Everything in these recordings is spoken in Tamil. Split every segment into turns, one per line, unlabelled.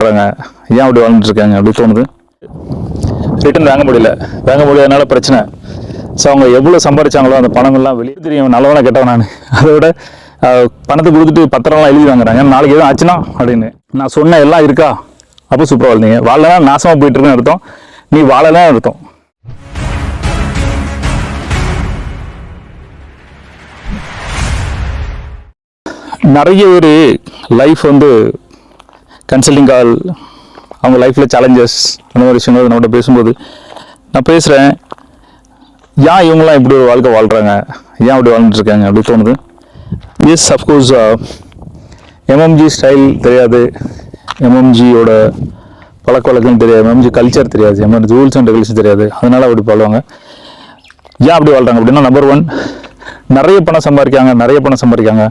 வாழ்றாங்க ஏன் அப்படி வாழ்ந்துட்டு இருக்காங்க? அப்படி தோணுது. ரிட்டர்ன் வாங்க முடியல. வாங்க முடியாதனால பிரச்சனை. ஸோ அவங்க எவ்வளோ சம்பாரிச்சாங்களோ அந்த பணமெல்லாம் வெளியே தெரியும் நல்லவனா கெட்டவன் நான். அதை விட பணத்தை கொடுத்துட்டு பத்திரம்லாம் எழுதி வாங்குறாங்க. நாளைக்கு எதுவும் ஆச்சுன்னா அப்படின்னு. நான் சொன்ன எல்லாம் இருக்கா? அப்போ சூப்பராக வாழ்ந்தீங்க வாழலாம் நாசமாக போயிட்டு இருக்குன்னு அர்த்தம். நீ வாழலாம் அர்த்தம். நிறைய பேர் லைஃப் வந்து கன்சல்டிங் கால் அவங்க லைஃப்பில் சேலஞ்சஸ் அந்த மாதிரி விஷயங்கள் நம்மகிட்ட பேசும்போது நான் பேசுகிறேன் ஏன் இவங்களாம் இப்படி ஒரு வாழ்க்கை வாழ்கிறாங்க ஏன் அப்படி வாழ்ந்துட்டுருக்காங்க அப்படி தோணுது. எஸ் அஃப்கோர்ஸ் எம்எம்ஜி ஸ்டைல் தெரியாது. எம்எம்ஜியோட பழக்க வழக்கம் தெரியாது. எம்எம்ஜி கல்ச்சர் தெரியாது. எம்எம்ஜி ரூல்ஸ் அண்ட் ரெகுலேஷன் தெரியாது. அதனால அப்படி வாழ்வாங்க. ஏன் அப்படி வாழ்கிறாங்க அப்படின்னா நம்பர் ஒன் நிறைய பணம் சம்பாதிக்காங்க நிறைய பணம் சம்பாதிக்காங்க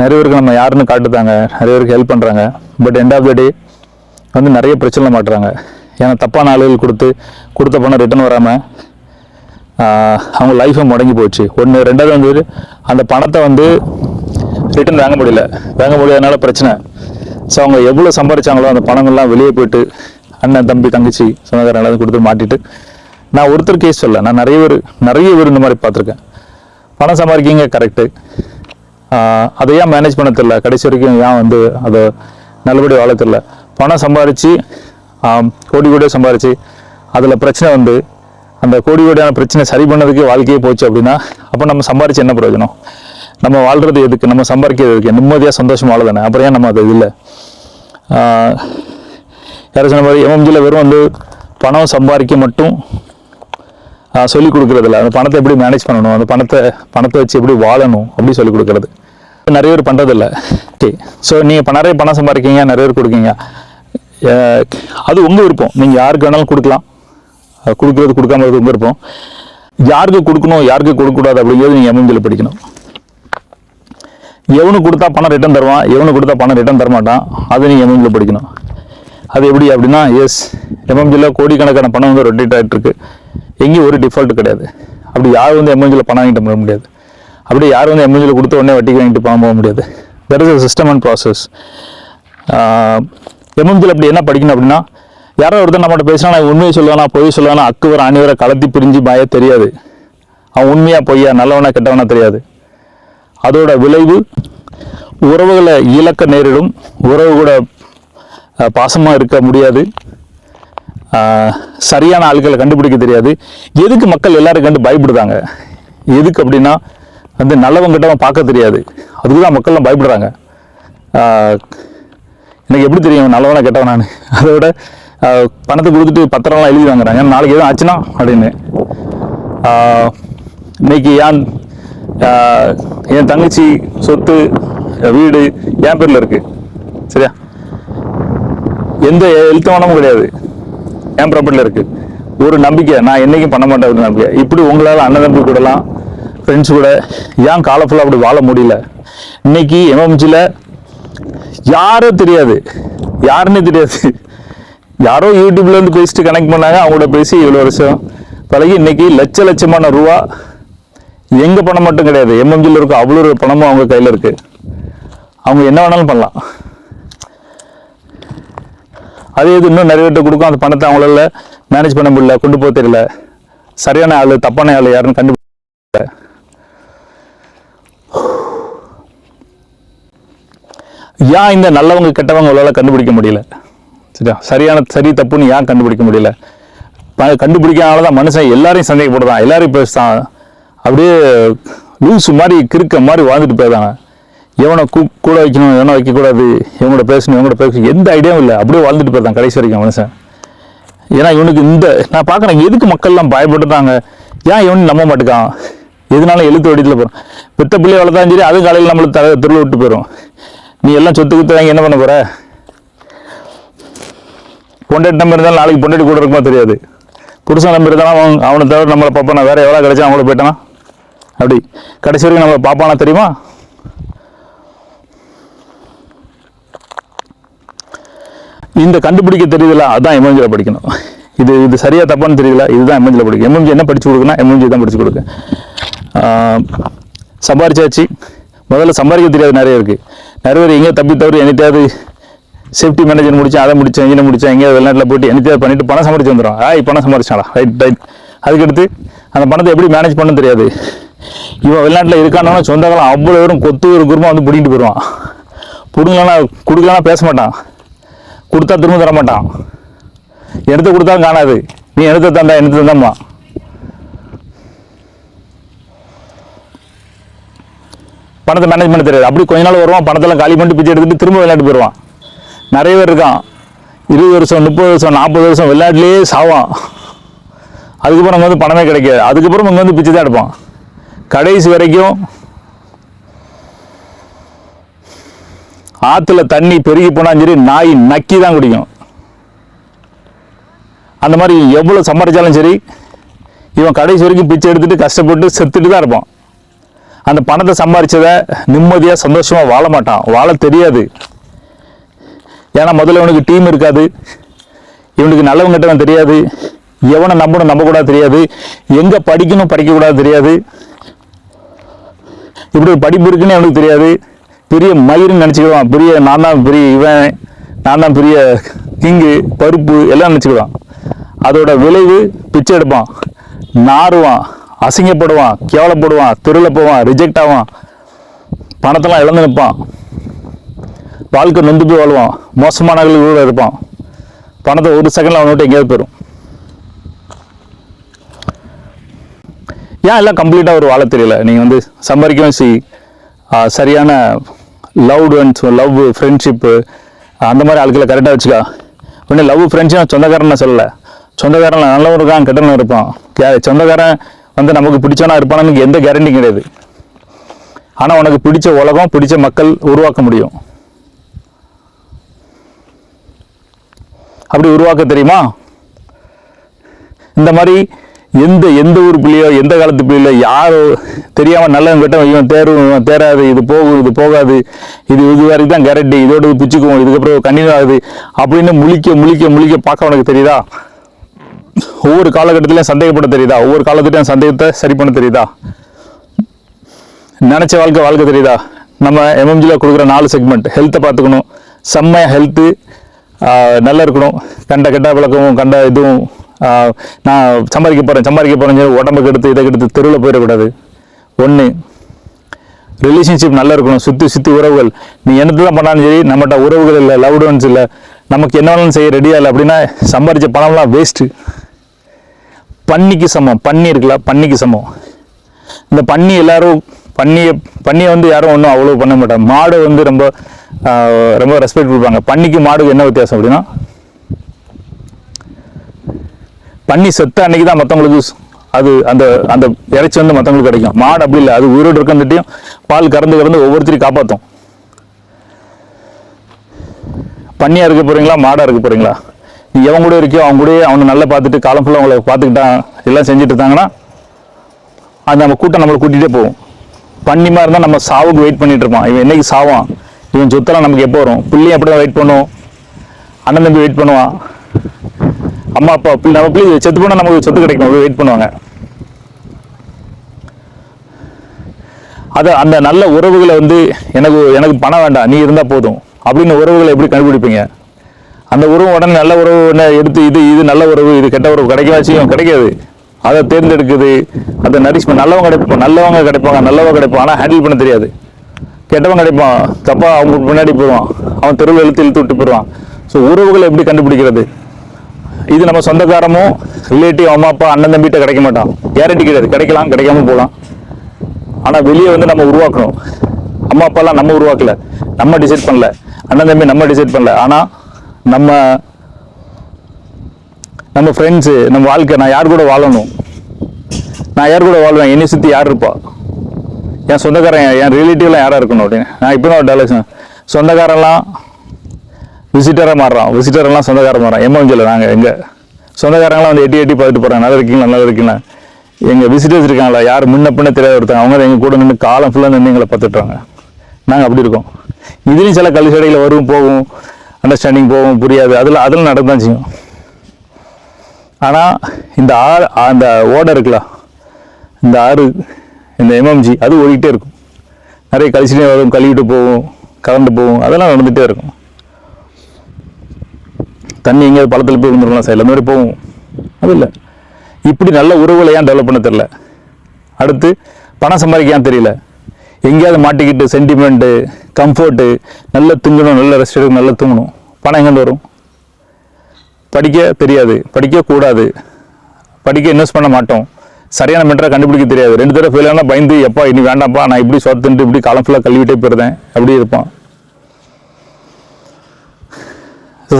நிறைய பேருக்கு நம்ம யாருன்னு காட்டுதாங்க. நிறைய பேருக்கு ஹெல்ப் பண்ணுறாங்க but end of the day வந்து நிறைய பிரச்சனை மாட்டுறாங்க. ஏன்னா தப்பான ஆளுகள் கொடுத்து கொடுத்த பணம் ரிட்டர்ன் வராமல் அவங்க லைஃபை முடங்கி போச்சு. ஒன்று ரெண்டாவது வந்து அந்த பணத்தை வந்து ரிட்டர்ன் வாங்க முடியல. வாங்க முடியாதனால பிரச்சனை. ஸோ அவங்க எவ்வளோ சம்பாரிச்சாங்களோ அந்த பணங்கள்லாம் வெளியே போயிட்டு அண்ணன் தம்பி தங்கச்சி சொந்தக்காரங்க எல்லாத்தையும் கொடுத்து மாட்டிட்டு நான் ஒருத்தர் கேஸ் சொல்ல நான் நிறைய பேர் நிறைய பேர் இந்த மாதிரி பார்த்துருக்கேன். பணம் சம்பாதிக்கிங்க கரெக்டு அதை ஏன் மேனேஜ் பண்ண தெரில கடைசி வரைக்கும் ஏன் வந்து அதை நல்லபடி வாழ தெரில பணம் சம்பாரித்து கோடி கோடியாக சம்பாரித்து அதில் பிரச்சனை வந்து அந்த கோடி கோடியான பிரச்சனை சரி பண்ணதுக்கே வாழ்க்கையே போச்சு அப்படின்னா அப்போ நம்ம சம்பாரித்து என்ன பிரயோஜனம்? நம்ம வாழ்கிறது எதுக்கு? நம்ம சம்பாதிக்கிறது எதுக்கு? நிம்மதியாக சந்தோஷம் வாழதானே அப்புறம் ஏன் நம்ம அது இல்லை? யாரும் சொன்ன மாதிரி எம்எம்ஜியில் வெறும் வந்து பணம் சம்பாதிக்க மட்டும் சொல்லிக் கொடுக்குறதில்ல. அந்த பணத்தை எப்படி மேனேஜ் பண்ணணும்? அந்த பணத்தை பணத்தை வச்சு எப்படி வாழணும்? அப்படி சொல்லிக் கொடுக்குறது. நிறைய பேர் பண்ணுறதில்ல ஓகே ஸோ நீங்கள் இப்போ நிறைய பணம் சம்பாதிக்கீங்க நிறைய பேர் கொடுக்கீங்க. அது உங்கள் விருப்பம். நீங்கள் யாருக்கு வேணாலும் கொடுக்கலாம். கொடுக்குறது கொடுக்காம உங்கள் விருப்பம். யாருக்கு கொடுக்கணும் யாருக்கு கொடுக்கக்கூடாது அப்படிங்கிறது நீங்கள் எம்எம்ஜியில் படிக்கணும். எவனுக்கு கொடுத்தா பணம் ரிட்டர்ன் தருவான் எவனுக்கு கொடுத்தா பணம் ரிட்டர்ன் தரமாட்டான் அது நீங்கள் எம்எம்ஜியில் படிக்கணும். அது எப்படி அப்படின்னா எஸ் எம்எம்ஜியில் கோடிக்கணக்கான பணம் வந்து ரொட்டேட் ஆகிட்டு இருக்கு எங்கேயும் ஒரு டிஃபால்ட் கிடையாது. அப்படி யார் வந்து எம்எம்ஜியில் பணம் வாங்கிட்டு போக முடியாது. அப்படி யார் வந்து எம்எம்ஜியில் கொடுத்த உடனே வட்டிக்கு வாங்கிட்டு பணம் போக முடியாது. That is a system and process எம்எம்ஜியில் அப்படி என்ன படிக்கணும் அப்படின்னா யாரோ ஒருத்தர் நம்மகிட்ட பேசினா நான் உண்மையை சொல்லுவானா பொய் சொல்லுவானா அக்குவர் அணிவரை கலத்தி பிரிஞ்சு பாய தெரியாது. அவன் உண்மையாக பொய்யா நல்லவனா கெட்டவனா தெரியாது. அதோட விளைவு உறவுகளை இழக்க நேரிடும். உறவு கூட பாசமாக இருக்க முடியாது. சரியான ஆட்களை கண்டுபிடிக்க தெரியாது. எதுக்கு மக்கள் எல்லாரும் கண்டு பயப்படுதாங்க எதுக்கு அப்படின்னா வந்து நல்லவன் கிட்டவன் பார்க்க தெரியாது. அதுக்கு தான் மக்கள்லாம் பயப்படுறாங்க. எனக்கு எப்படி தெரியும் நல்லவனா கெட்டவன் நான் அதை விட பணத்தை கொடுத்துட்டு பத்திரம்லாம் எழுதி வாங்குறாங்க. நாளைக்கு எதுவும் ஆச்சுன்னா அப்படின்னு. இன்னைக்கு ஏன் என் தங்கச்சி சொத்து வீடு என் பேரில் இருக்கு. சரியா? எந்த எழுத்தவனமும் கிடையாது. என் ப்ராப்பர்ட்டியில் இருக்கு. ஒரு நம்பிக்கை. நான் என்னைக்கும் பண்ண மாட்டேன் ஒரு நம்பிக்கை. இப்படி உங்களால் அண்ணன் தம்பி கூடலாம் ஃப்ரெண்ட்ஸ் கூட ஏன் காலஃபுல்லாக அப்படி வாழ முடியல? இன்னைக்கு எம்எம்ஜியில் யாரும் தெரியாது. யாருன்னே தெரியாது. யாரோ யூடியூப்லேருந்து பேசிட்டு கனெக்ட் பண்ணாங்க அவங்களோட பேசி இவ்வளோ வருஷம் பழகி இன்னைக்கு லட்ச லட்சமான ரூபா எங்கே பணம் மட்டும் கிடையாது. எம்எம்ஜியில் இருக்க அவ்வளோ ஒரு பணமும் அவங்க கையில் இருக்குது அவங்க என்ன வேணாலும் பண்ணலாம். அதே இது இன்னும் நிறைய பேர்ட்ட கொடுக்கும். அந்த பணத்தை அவங்களால மேனேஜ் பண்ண முடியல கொண்டு போக தெரியல. சரியான ஆளு தப்பான ஆள் யாருன்னு கண்டுபிடிக்கல ஏன் இந்த நல்லவங்க கெட்டவங்க உங்களால கண்டுபிடிக்க முடியல? சரியா? சரியான சரி தப்புன்னு ஏன் கண்டுபிடிக்க முடியல? ப- கண்டுபிடிக்காதனால தான் மனுஷன். எல்லாரையும் சந்தேகப்படுதான் எல்லாரையும் பேசுதான் அப்படியே லூசு மாதிரி கிறுக்க மாதிரி வாழ்ந்துட்டு போயிடுறாங்க எவனை கூ கூட வைக்கணும் எவனை வைக்கக்கூடாது? இவங்கள்ட பேசணும் இவங்கள்ட பேசணும். எந்த ஐடியாவும் இல்லை. அப்படியே வாழ்ந்துட்டு போயிருந்தான் கடைசி வரைக்கும் மனுஷன். ஏன்னா இவனுக்கு இந்த நான் பார்க்குறேன் எதுக்கு மக்கள்லாம் பயப்பட்டுறாங்க ஏன் இவனு நம்ப மாட்டேக்கான்? எதனால எழுத்து வடித்தில் போகிறோம் பெத்த பிள்ளைய வளர்த்தாலும் சரி அதுவும் காலையில் நம்மளுக்கு த திருவிழா விட்டு போயிடும் நீ எல்லாம் சொத்து குத்து வாங்கி என்ன பண்ண போகிற பொண்டாட்டி நம்ம இருந்தாலும் நாளைக்கு பொண்டாட்டி கூட இருக்குமா தெரியாது. புருஷன் நம்ம இருந்தாலும் அவன் அவனை தவிர நம்மளை பார்ப்பானா வேறு எவ்வளோ கிடைச்சா அவங்கள போயிட்டானா? அப்படி. கடைசி வரைக்கும் நம்மளை பார்ப்பானா தெரியுமா? இந்த கண்டுபிடிக்க தெரியுதுல அதான் எம்எம்ஜியில் படிக்கணும். இது இது சரியாக தப்பான்னு தெரியல இதுதான் எம்எம்ஜியில் படிக்கும். எம்எம்ஜி என்ன படிச்சு கொடுக்குன்னா எம்எம்ஜி தான் படிச்சு கொடுக்கு சம்பாரிச்சாச்சு. முதல்ல சம்பாதிக்க தெரியாது நிறைய இருக்குது நிறைய பேர் எங்கேயோ தப்பி தவறு என்னத்தையாவது சேஃப்டி மேனேஜர் முடிச்சேன் அதை முடிச்சேன் இங்கே முடிச்சேன் எங்கேயாவது வெளிநாட்டில் போயிட்டு என்னத்தையாவது பண்ணிட்டு பணம் சம்பாரிச்சு வந்துடும் ஆய் பணம் சம்பாரிச்சாடா ரைட் ரைட் அதுக்கடுத்து அந்த பணத்தை எப்படி மேனேஜ் பண்ண தெரியாது. இவன் வெளிநாட்டில் இருக்கானா சொந்த அவ்வளோ பேரும் கொத்து ஒரு குருமா வந்து பிடிக்கிட்டு போயிடுவான். பிடுங்கலன்னா கொடுக்கலன்னா பேச மாட்டான். கொடுத்தா திரும்ப தர மாட்டான் எடுத்து கொடுத்தாலும் காணாது. நீ எடுத்து தந்தா எடுத்து தந்தாம்மா பணத்தை மேனேஜ் பண்ண தெரியாது. அப்படி கொஞ்ச நாள் வருவான் பணத்தெல்லாம் காலி பண்ணிட்டு பிச்சை எடுத்துட்டு திரும்ப விளையாட்டு போயிடுவான். நிறைய பேர் இருக்கான். இருபது வருஷம் முப்பது வருஷம் நாற்பது வருஷம் விளையாட்டுலேயே சாவான். அதுக்கப்புறம் அங்கே வந்து பணமே கிடைக்காது. அதுக்கப்புறம் இங்கே வந்து பிச்சை தான் எடுப்பான். கடைசி வரைக்கும் ஆற்றுல தண்ணி பெருகி போனாலும் சரி நாய் நக்கி தான் குடிக்கும். அந்த மாதிரி எவ்வளோ சம்பாதிச்சாலும் சரி இவன் கடைசி வரைக்கும் பிச்சை எடுத்துட்டு கஷ்டப்பட்டு செத்துட்டு தான் இருப்பான். அந்த பணத்தை சம்பாரிச்சதை நிம்மதியாக சந்தோஷமாக வாழ மாட்டான். வாழ தெரியாது. ஏன்னா முதல்ல இவனுக்கு டீம் இருக்காது. இவனுக்கு நல்லவன் கெட்டவன் தெரியாது. எவனை நம்பணும் நம்பக்கூடாது தெரியாது. எங்கே படிக்கணும் படிக்கக்கூடாது தெரியாது. இப்படி ஒரு படிப்பு இருக்குன்னு அவனுக்கு தெரியாது. பெரிய மயிருன்னு நினச்சிக்கிடுவான். பெரிய நான் தான் பெரிய இவன் நான் தான் பெரிய கிங்கு பருப்பு எல்லாம் நினச்சிக்கிடுவான். அதோட விளைவு பிச்சை எடுப்பான். நாறுவான். அசிங்கப்படுவான் கேவலப்படுவான் தெருவில் போவான் ரிஜெக்ட் ஆவான். பணத்தெல்லாம் இழந்து நிற்பான். வாழ்க்கை நொந்து போய் வாழ்வான். மோசமான கூட இருப்பான். பணத்தை ஒரு செகண்டில் அவன் விட்டு எங்கேயாவது போயிடும் ஏன் எல்லாம் கம்ப்ளீட்டாக ஒரு வாழ தெரியல? நீங்கள் வந்து சம்பாதிக்கவும் சரி சரியான லவ் அண்ட் லவ் ஃப்ரெண்ட்ஷிப்பு அந்த மாதிரி ஆட்களை கரெக்டாக வச்சுக்கா. உடனே லவ் ஃப்ரெண்ட்ஷிப் சொந்தக்காரன் நான் சொல்லலை. சொந்தக்காரன் நல்லவன் இருக்கான் கெட்டவன் இருப்பான். கே- சொந்தக்காரன் வந்து நமக்கு பிடிச்சவனா இருப்பானு எந்த கேரண்டி கிடையாது. ஆனால் உனக்கு பிடிச்ச உலகம் பிடிச்ச மக்கள் உருவாக்க முடியும். அப்படி உருவாக்க தெரியுமா? இந்த மாதிரி எந்த எந்த ஊர் பிள்ளையோ எந்த காலத்து பிள்ளையோ யாரோ தெரியாம நல்லவன் கிட்ட இவன் தேரும் இவன் தேராது இது போகும் இது போகாது இது இது வரைக்கும் தான் கேரண்டி இதோட இது இதுக்கப்புறம் கண்டினியூ ஆகுது அப்படின்னு முழிக்க முழிக்க முழிக்க பார்க்க உனக்கு தெரியுதா? ஒவ்வொரு காலகட்டத்திலையும் சந்தேகப்பட தெரியுதா? ஒவ்வொரு காலத்திலையும் சந்தேகத்தை சரி பண்ண தெரியுதா? நினச்ச வாழ்க்கை வாழ்க்கை தெரியுதா? நம்ம எம்எம்ஜியில் கொடுக்குற நாலு செக்மெண்ட் ஹெல்த்தை பார்த்துக்கணும். செம்மையாக ஹெல்த்து நல்லா இருக்கணும். கண்ட கெட்ட விளக்கமும் கண்ட இதுவும் நான் சம்பாதிக்க போகிறேன் சம்பாதிக்க போகிறேன் உடம்புக்கு எடுத்து இதை எடுத்து தெருவில் போயிடக்கூடாது. ஒன்று ரிலேஷன்ஷிப் நல்லா இருக்கணும். சுற்றி சுற்றி உறவுகள். நீ என்னத்தை தான் பண்ணாலும் சரி நம்மகிட்ட உறவுகள் இல்லை லவ்டு ஒன்ஸ் இல்லை. நமக்கு என்ன வேணாலும் செய்ய ரெடியாக இல்லை அப்படின்னா சம்பாதிச்ச பணம்லாம் வேஸ்ட்டு பன்னிக்கு சமம். பன்னி இருக்குல்ல பன்னிக்கு சமம். இந்த பன்னி எல்லாரும் பன்னியை பன்னியை வந்து யாரும் ஒன்றும் அவ்வளோ பண்ண மாட்டாங்க. மாடு வந்து ரொம்ப ரொம்ப ரெஸ்பெக்ட் கொடுப்பாங்க. பன்னிக்கு மாடுக்கு என்ன வித்தியாசம் அப்படின்னா பன்னி செத்த அன்னைக்கு தான் மற்றவங்களுக்கு அது அந்த அந்த இறைச்சி வந்து மற்றவங்களுக்கு கிடைக்கும். மாடு அப்படி இல்லை. அது உயிரோடு இருக்கந்துட்டையும் பால் கறந்து கறந்து ஒவ்வொருத்தரையும் காப்பாற்றும் பன்னியாக இருக்க போகிறீங்களா மாடாக இருக்க போகிறீங்களா எவன் கூட இருக்கியோ அவங்க கூட அவனை நல்லா பார்த்துட்டு காலம் ஃபுல்லாக அவங்கள பார்த்துக்கிட்டான் எல்லாம் செஞ்சுட்டு இருந்தாங்கன்னா அது நம்ம கூட்டம் நம்மளை கூட்டிகிட்டே போகும். பண்ணி மாதிரி இருந்தால் நம்ம சாவுக்கு வெயிட் பண்ணிட்டு இருப்பான். இவன் என்னைக்கு சாவான்? இவன் சொத்தெல்லாம் நமக்கு எப்போ வரும்? பிள்ளையும் அப்படி தான் வெயிட் பண்ணுவோம் அண்ணன் தம்பி வெயிட் பண்ணுவான். அம்மா அப்பா பிள்ளை நம்ம பிள்ளை செத்து போனால் நமக்கு சொத்து கிடைக்கும் வெயிட் பண்ணுவாங்க. அது அந்த நல்ல உறவுகளை வந்து எனக்கு எனக்கு பணம் வேண்டாம். நீ இருந்தால் போதும். அப்படின்னு உறவுகளை எப்படி கண்டுபிடிப்பீங்க? அந்த உறவு உடனே நல்ல உறவு உடனே எடுத்து இது இது நல்ல உறவு இது கெட்ட உறவு கிடைக்கவா செய்யும்? கிடைக்காது. அதை தேர்ந்தெடுக்குது. அதை நரிஷ்மெண்ட் நல்லவங்க கிடைப்போம் நல்லவங்க கிடைப்பாங்க நல்லவங்க கிடைப்பான் ஆனால் ஹேண்டில் பண்ண தெரியாது. கெட்டவன் கிடைப்பான். தப்பாக அவங்க முன்னாடி போயிடுவான். அவன் தெருவில் இழுத்து இழுத்து விட்டு போயிடுவான். ஸோ உறவுகளை எப்படி கண்டுபிடிக்கிறது? இது நம்ம சொந்தக்காரமும் ரிலேட்டிவ் அம்மா அப்பா அண்ணன் தம்பிகிட்ட கிடைக்க மாட்டான். கேரண்டி கிடையாது. கிடைக்கலாம் கிடைக்காம போகலாம். ஆனால் வெளியே வந்து நம்ம உருவாக்கணும். அம்மா அப்பாலாம் நம்ம உருவாக்கல. நம்ம டிசைட் பண்ணல. அண்ணன் தம்பி நம்ம டிசைட் பண்ணல. ஆனால் நம்ம நம்ம ஃப்ரெண்ட்ஸு நம்ம வாழ்க்கை நான் யார் கூட வாழணும்? நான் யார் கூட வாழ்வேன்? என்னை சுற்றி யார் இருப்பா? என் சொந்தக்காரன் என் ரிலேட்டிவ்லாம் யாராக இருக்கணும் அப்படின்னு? நான் இப்போ தான் ஒரு டைலாக் விசிட்டராக மாறுறான். விசிட்டரெல்லாம் சொந்தக்காரன் மாறான் எம்எம்ஜியில் நாங்கள் எங்கள் சொந்தக்காரங்களாம் வந்து எட்டி எட்டி பார்த்துட்டு போகிறாங்க நல்லா இருக்கீங்களா? நல்லா இருக்கீங்களா? எங்கள் விசிட்டர்ஸ் இருக்காங்களா? யார்? முன்ன பின்ன தெரியாத ஒருத்தங்க. அவங்க எங்கள் கூட நின்று காலம் ஃபுல்லாக நின்று எங்களை பார்த்துட்றாங்க நாங்கள் அப்படி இருக்கோம். இதுலேயும் சில கல்வி சடையில் வரும் போகும். அண்டர்ஸ்டாண்டிங் போகும் புரியாது. அதில் அதில் நடந்தான் செய்யும். ஆனால் இந்த ஆறு அந்த ஓடை இருக்குல்ல இந்த ஆறு இந்த எம்எம்ஜி அது ஓடிக்கிட்டே இருக்கும். நிறைய கழிச்சுட்டே வரும் கழுவிட்டு போகும் கலந்து போகும் அதெல்லாம் நடந்துகிட்டே இருக்கும். தண்ணி எங்கேயாவது பழத்தில் போய் விழுந்துருக்கலாம் சார் எல்லாமே போகும். அது இல்லை. இப்படி நல்ல உறவுகளை ஏன் டெவலப் பண்ண தெரில அடுத்து பணம் சம்பாதிக்க ஏன் தெரியல? எங்கேயாவது மாட்டிக்கிட்டு சென்டிமெண்ட்டு கம்ஃபர்ட்டு நல்ல திங்கணும் நல்ல ரெஸ்ட் எடுக்கணும் நல்லா தூங்கணும். பணம் எங்கேருந்து வரும்? படிக்க தெரியாது படிக்க கூடாது. படிக்க இன்வெஸ்ட் பண்ண மாட்டோம். சரியான மென்டரை கண்டுபிடிக்க தெரியாது. ரெண்டு தடவை ஃபெயில் ஆனால் பயந்து எப்பா இனி வேண்டாம்ப்பா நான் இப்படி சொத்துன்ட்டு இப்படி காலம் ஃபுல்லாக கழுவிட்டே போயிருந்தேன் அப்படி இருப்பான்.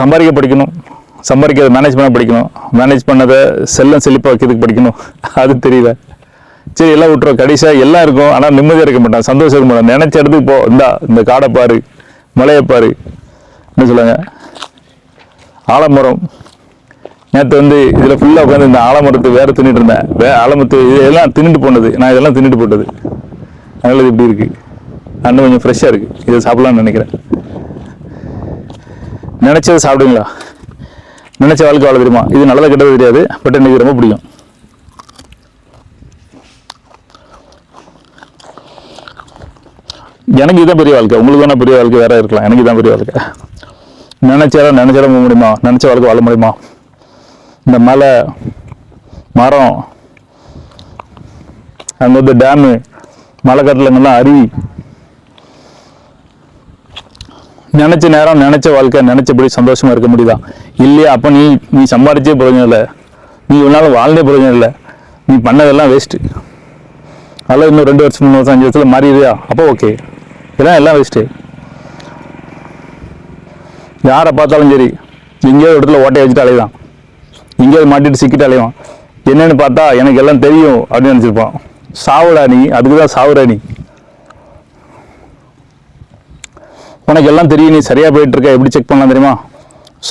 சம்பாதிக்க படிக்கணும். சம்பாதிக்கிறது மேனேஜ் பண்ண படிக்கணும். மேனேஜ் பண்ணதை செல்லம் செழிப்பாக வைக்கிறதுக்கு படிக்கணும். அது தெரியல. சரி எல்லாம் விட்டுரும் கடைசியாக எல்லாம் இருக்கும். ஆனால் நிம்மதியாக இருக்க மாட்டான். சந்தோஷம் இருக்க மாட்டான். நினச்ச இடத்துக்கு போ. இந்தா இந்த காடை பாரு. மலையை பாரு. என்ன சொல்லுவாங்க? ஆலமரம். நேற்று வந்து இதில் ஃபுல்லாக உட்காந்து இந்த ஆலமரத்தை வேறு தின்னுட்டு இருந்தேன். வே ஆலமரத்து இதெல்லாம் தின்னுட்டு போனது. நான் இதெல்லாம் தின்னுட்டு போட்டது. நல்லது இது இப்படி இருக்குது அண்ணன் கொஞ்சம் ஃப்ரெஷ்ஷாக இருக்குது இதை சாப்பிட்லான்னு நினைக்கிறேன். நினச்சதை சாப்பிடுங்களா? நினச்ச வாழ்க்கை வாழ தெரியுமா? இது நல்லதா கெட்டது தெரியாது. பட் எனக்கு ரொம்ப பிடிக்கும். எனக்கு இதுதான் பெரிய வாழ்க்கை. உங்களுக்கு தானே பெரிய வாழ்க்கை? வேற இருக்கலாம். எனக்கு இதான் பெரிய வாழ்க்கை. நினைச்சாலும் நினைச்சாலும் போக முடியுமா? நினைச்ச வாழ்க்கை வாழ முடியுமா? இந்த மலை மரம் அங்கே வந்து டேமு மலை கட்டலங்கெல்லாம் அருவி. நினைச்ச நேரம் நினைச்ச வாழ்க்கை நினச்சபடி சந்தோஷமா இருக்க முடியுதா? இல்லையா? அப்போ நீ நீ சம்பாதிச்சே பிரயோஜனம் இல்லை. நீ ஒரு வாழ்ந்தே பிரயோஜனம் இல்லை. நீ பண்ணதெல்லாம் வேஸ்ட்டு அதெல்லாம் இன்னும் ரெண்டு வருஷம் மூணு வருஷம் அஞ்சு வருஷத்துல மாறிடுறியா? அப்போ ஓகே இதெல்லாம் எல்லாம் வேஸ்ட்டு யாரை பார்த்தாலும் சரி எங்கேயோ இடத்துல ஓட்டையை வச்சுட்டு அலைவான். எங்கேயாவது மாட்டிட்டு சிக்கிட்டு அலைவான். என்னன்னு பார்த்தா எனக்கு எல்லாம் தெரியும் அப்படின்னு நினச்சிருப்பான். சாவுடா நீ அதுக்கு தான் சாவுடா நீ. உனக்கு எல்லாம் தெரியும் நீ சரியாக போயிட்டுருக்க எப்படி செக் பண்ணலாம் தெரியுமா?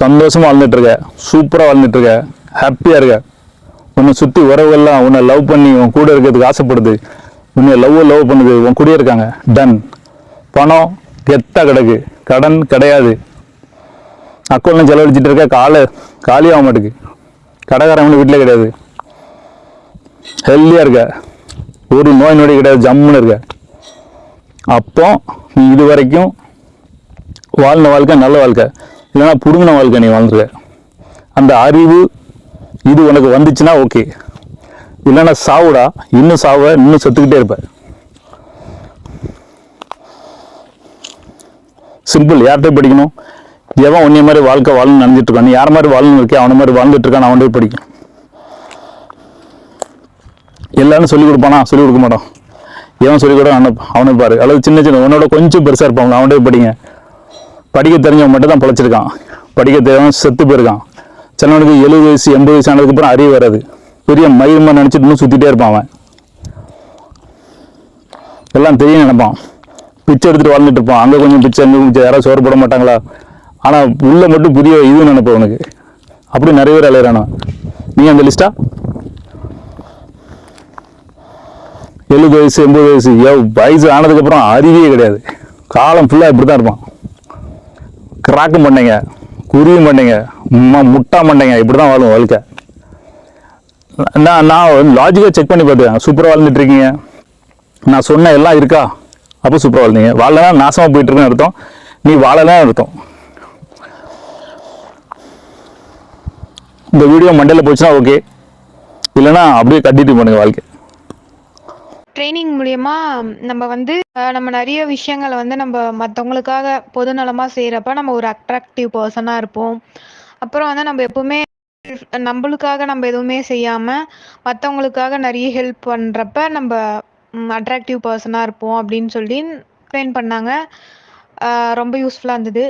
சந்தோஷமாக வாழ்ந்துட்டுருக்க சூப்பராக வாழ்ந்துட்டுருக்க ஹாப்பியாக இருக்க உன்னை சுற்றி உறவுகள்லாம் உன்னை லவ் பண்ணி உன் கூட இருக்கிறதுக்கு ஆசைப்படுது. உன்னை லவ் லவ் பண்ணுது உன் கூடயே இருக்காங்க. டன் பணம் கெத்தா கிடக்கு. கடன் கிடையாது. அக்கௌண்ட்ல செலவழிச்சிட்டு இருக்க காலை காலியாக மாட்டுக்கு. கடைக்காரங்க வீட்டிலே கிடையாது. ஹெல்த்தியாக இருக்க. ஒரு நோய் நொடி கிடையாது. ஜம்முன்னு இருக்க. அப்போ நீ இது வரைக்கும் வாழ்ந்த வாழ்க்கை நல்ல வாழ்க்கை. இல்லைன்னா புடுங்கின வாழ்க்கை நீ வாழ்ந்துருக்க. அந்த அறிவு இது உனக்கு வந்துச்சுன்னா ஓகே இல்லைன்னா சாவுடா. இன்னும் சாவ இன்னும் செத்துக்கிட்டே இருப்பேன் சிம்பிள் யார்கிட்ட படிக்கணும்? எவன் உன்னைய மாதிரி வாழ்க்கை வாழணும்னு நினைச்சிட்டு இருக்கான் நீ யார் மாதிரி வாழணும் இருக்கே அவனை மாதிரி வாழ்ந்துட்டு இருக்கான் அவன்கிட்ட படிக்கும் எல்லாரும் சொல்லிக் கொடுப்பானா? சொல்லிக் கொடுக்க மாட்டான். எவன் சொல்லிக் கொடுக்க அவனை அவனை பாரு. அல்லது சின்ன சின்ன உன்னோட கொஞ்சம் பெருசாக இருப்பாங்க அவன்கிட்ட படிங்க. படிக்க தெரிஞ்சவன் மட்டும் தான் பிழைச்சிருக்கான். படிக்க தெரியவன் செத்து போயிருக்கான். சின்னவனுக்கு எழுபது வயசு எண்பது வயசு ஆனதுக்கு அப்புறம் அறிவு வராது. பெரிய மயிரமாக நினச்சிட்டு இன்னும் சுற்றிட்டே இருப்பான் அவன். எல்லாம் தெரியும் நினைப்பான். பிச்சை எடுத்துகிட்டு வாழ்ந்துட்டு இருப்பான். அங்கே கொஞ்சம் பிச்சை அங்கே கொஞ்சம் யாராவது சோறு போட மாட்டாங்களா? ஆனால் உள்ளே மட்டும் புதிய இது நினைப்பேன் உனக்கு. அப்படி நிறைய பேர் அலையிறானா நீ அந்த லிஸ்டா எழுபது வயசு எண்பது வயசு. ஏ வயசு ஆனதுக்கப்புறம் அறிவே கிடையாது. காலம் ஃபுல்லாக இப்படி தான் இருப்பான். கிராக்கும் பண்ணீங்க குறியும் பண்ணீங்க முட்டா பண்ணீங்க. இப்படி தான் வாழும் வாழ்க்கை. நான் நான் லாஜிக்காக செக் பண்ணி பார்த்துக்கேன் சூப்பராக வாழ்ந்துட்டுருக்கீங்க நான் சொன்ன எல்லாம் இருக்கா? அப்போ சூப்பராக வாழ்ந்தீங்க வாழனா நாசமாக போயிட்டு இருக்குன்னு அர்த்தம். நீ வாழலாம் அர்த்தம். இந்த வீடியோ மண்டையில் போச்சுன்னா ஓகே இல்லைன்னா அப்படியே கட்டிட்டு பண்ணுங்க வாழ்க்கை.
ட்ரைனிங் மூலியமா நம்ம வந்து நம்ம நிறைய விஷயங்களை வந்து நம்ம மற்றவங்களுக்காக பொதுநலமாக செய்யறப்ப நம்ம ஒரு அட்ராக்டிவ் பர்சனாக இருப்போம். அப்புறம் வந்து நம்ம எப்பவுமே நம்மளுக்காக நம்ம எதுவுமே செய்யாம மற்றவங்களுக்காக நிறைய ஹெல்ப் பண்றப்ப நம்ம அட்ராக்டிவ் பர்சனாக இருப்போம் அப்படின்னு சொல்லி ட்ரெயின் பண்ணாங்க. ரொம்ப யூஸ்ஃபுல்லாக இருந்தது.